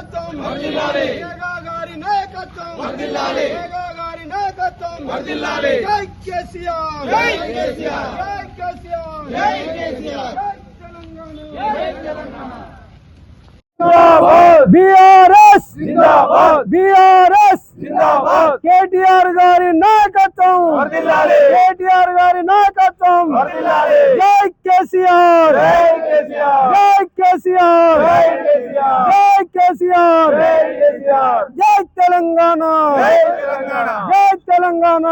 రేగా గారి నాయకత్వం రేగా గారి నాయకత్వం జై కేసీఆర్ జై కేసీఆర్ జై కేసీఆర్ జై కేసీఆర్ జై తెలంగాణ బిఆర్ఎస్ బిఆర్ఎస్ కేటీఆర్ గారి నాయకత్వం కేటీఆర్ గారి నాయకత్వం జై కేసీఆర్ జై కేసీఆర్ జై కేసీఆర్. జై తెలంగాణ. జై తెలంగాణ.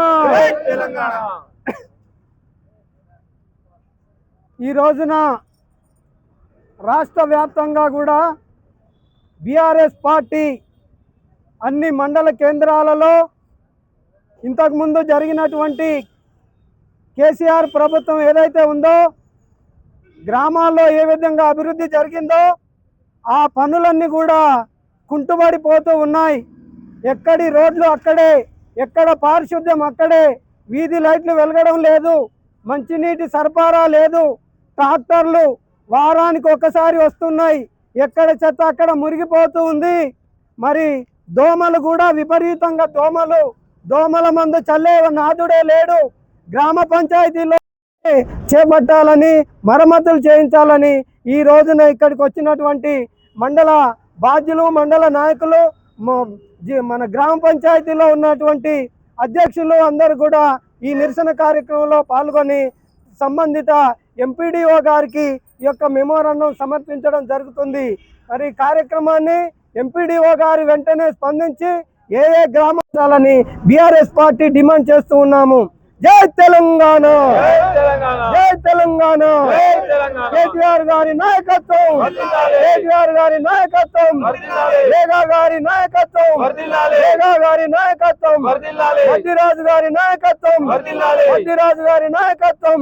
ఈ రోజున రాష్ట్ర వ్యాప్తంగా కూడా బీఆర్ఎస్ పార్టీ అన్ని మండల కేంద్రాలలో ఇంతకుముందు జరిగినటువంటి కేసీఆర్ ప్రభుత్వం ఏదైతే ఉందో గ్రామాల్లో ఏ విధంగా అభివృద్ధి జరిగిందో ఆ పనులన్నీ కూడా కుంటుబడిపోతూ ఉన్నాయి. ఎక్కడి రోడ్లు అక్కడే ఎక్కడ పారిశుద్ధ్యం అక్కడే వీధి లైట్లు వెలగడం లేదు మంచినీటి సరఫరా లేదు ట్రాక్టర్లు వారానికి ఒక్కసారి వస్తున్నాయి ఎక్కడ చెత్త అక్కడ మురిగిపోతూ ఉంది. మరి దోమలు కూడా విపరీతంగా దోమలు దోమల మందు చల్లే నాదుడే లేడు. గ్రామ పంచాయతీలో చేపట్టాలని మరమ్మతులు చేయించాలని ఈ రోజున ఇక్కడికి వచ్చినటువంటి మండల బాధ్యులు మండల నాయకులు మన గ్రామ పంచాయతీలో ఉన్నటువంటి అధ్యక్షులు అందరూ కూడా ఈ నిరసన కార్యక్రమంలో పాల్గొని సంబంధిత ఎంపీడీఓ గారికి ఈ యొక్క మెమోరాండం సమర్పించడం జరుగుతుంది. మరి కార్యక్రమాన్ని ఎంపీడీఓ గారి వెంటనే స్పందించి ఏ ఏ గ్రామాలని బీఆర్ఎస్ పార్టీ డిమాండ్ చేస్తూ ఉన్నాము. జై తెలంగాణ! జై తెలంగాణ! కేటీఆర్ గారి నాయకత్వం. కేటీఆర్ గారి నాయకత్వం. రేగా గారి నాయకత్వం. రేగా గారి నాయకత్వం. మధ్యరాజు గారి నాయకత్వం. మధ్యరాజు గారి నాయకత్వం.